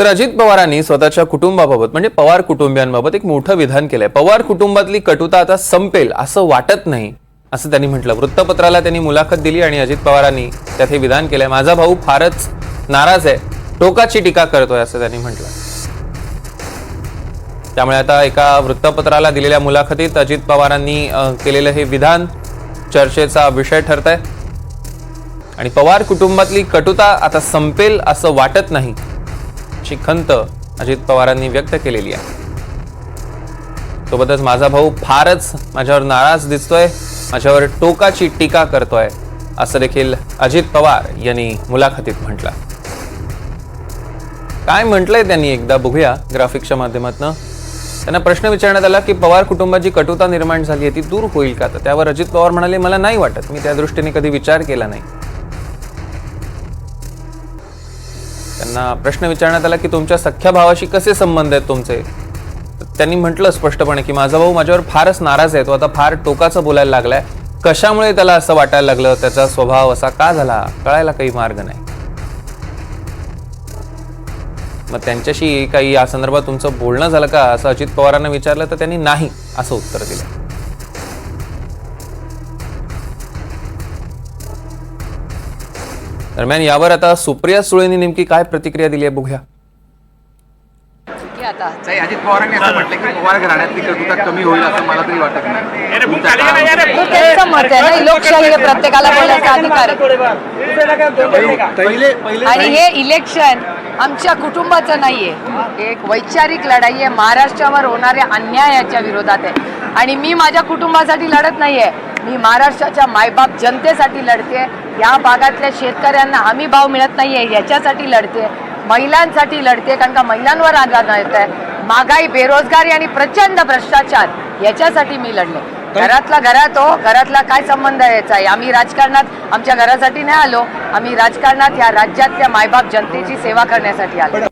तर अजित पवारांनी स्वतःच्या कुटुंबाबाबत म्हणजे पवार कुटुंबियांबाबत एक मोठं विधान केलंय. पवार कुटुंबातली कटुता आता संपेल असं वाटत नाही असं त्यांनी म्हटलं. वृत्तपत्राला त्यांनी मुलाखत दिली आणि अजित पवारांनी त्यात हे विधान केलंय. माझा भाऊ फारच नाराज आहे टोकाची टीका करतोय असं त्यांनी म्हटलं. त्यामुळे आता एका वृत्तपत्राला दिलेल्या मुलाखतीत अजित पवारांनी केलेलं हे विधान चर्चेचा विषय ठरत आहे आणि पवार कुटुंबातली कटुता आता संपेल असं वाटत नाही. असल्याची खंत अजित पवारांनी व्यक्त केलेली आहे. सोबतच माझा भाऊ फारच माझ्यावर नाराज दिसतोय माझ्यावर टोकाची टीका करतोय असं देखील अजित पवार यांनी मुलाखतीत म्हटलं. काय म्हटलंय त्यांनी एकदा बघूया ग्राफिक्सच्या माध्यमातून. त्यांना प्रश्न विचारण्यात आला की पवार कुटुंबाची कटुता निर्माण झाली आहे ती दूर होईल का? तर त्यावर अजित पवार म्हणाले मला नाही वाटत. मी त्या दृष्टीने कधी विचार केला नाही. त्यांना प्रश्न विचारण्यात आला की तुमच्या सख्या भावाशी कसे संबंध आहेत तुमचे? त्यांनी म्हटलं स्पष्टपणे की माझा भाऊ माझ्यावर फारच नाराज आहे तो आता फार टोकाचं बोलायला लागलाय. कशामुळे त्याला असं वाटायला लागलं? त्याचा स्वभाव असा का झाला? कळायला काही मार्ग नाही. मग त्यांच्याशी काही या संदर्भात तुमचं बोलणं झालं का? असं अजित पवारांना विचारलं तर त्यांनी नाही असं उत्तर दिलं. दरम्यान यावर आता सुप्रिया सुळेंनी नेमकी काय प्रतिक्रिया दिली आहे बघूया. की आता. ताई, अजित पवारांनी असं म्हटलं की पवार घराण्यातली कटुता कमी होईल असं मला तरी वाटत नाही. लोकशाही प्रत्येकाला बोलण्याचा अधिकार आहे. पहिले पहिले आणि हे इलेक्शन आमच्या कुटुंबाचं नाहीये. एक वैचारिक लढाई आहे. महाराष्ट्रावर होणाऱ्या अन्यायाच्या विरोधात आहे. आणि मी माझ्या कुटुंबासाठी लढत नाहीये. मी महाराष्ट्राच्या मायबाप जनतेसाठी लढते. या भागातल्या शेतकऱ्यांना हमी भाव मिळत नाहीये याच्यासाठी लढते. महिलांसाठी लढते कारण का महिलांवर आघात येत आहे. महागाई बेरोजगारी आणि प्रचंड भ्रष्टाचार याच्यासाठी मी लढले. घरातला घरात हो घरातला काय संबंध आहे याचा? आम्ही राजकारणात आमच्या घरासाठी नाही आलो. आम्ही राजकारणात या राज्यातल्या मायबाप जनतेची सेवा करण्यासाठी आलो.